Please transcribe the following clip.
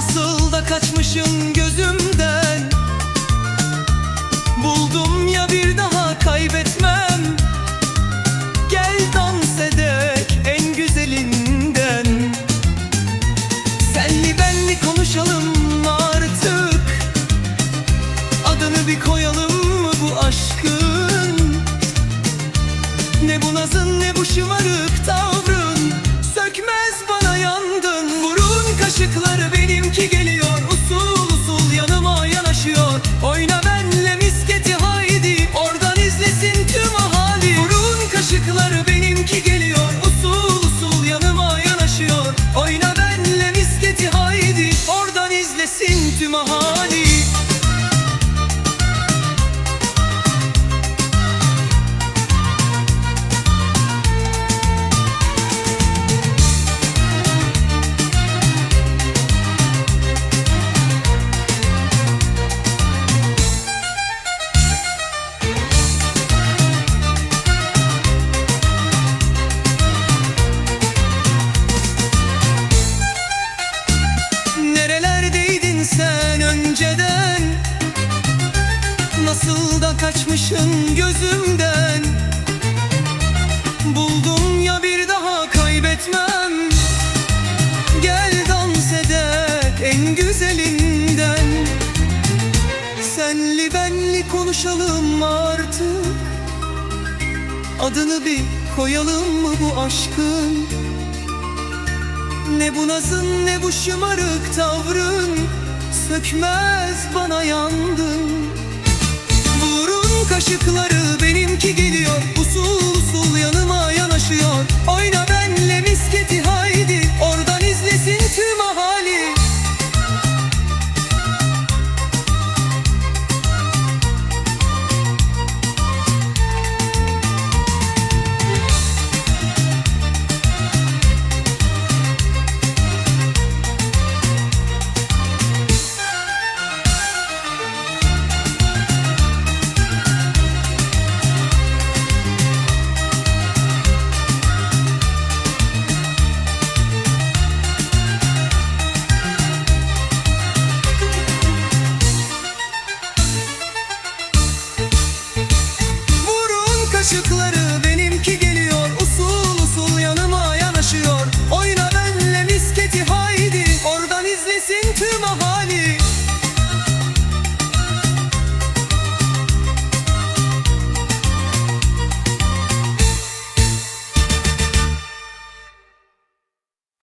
Nasıl da kaçmışım gözümden. Buldum ya bir daha kaybetmem. Gel dans edek en güzelinden. Senli benli konuşalım artık. Adını bir koyalım mı bu aşkın? Ne bu nazın ne bu şımarık tavır? to my heart. Kaçın gözümden? Buldum ya bir daha kaybetmem. Gel dans eder en güzelinden. Senli benli konuşalım artık. Adını bir koyalım mı bu aşkın? Ne bu nazın ne bu şımarık tavrın? Sökmez bana yandın kaşıkları benimki geliyor into my honey.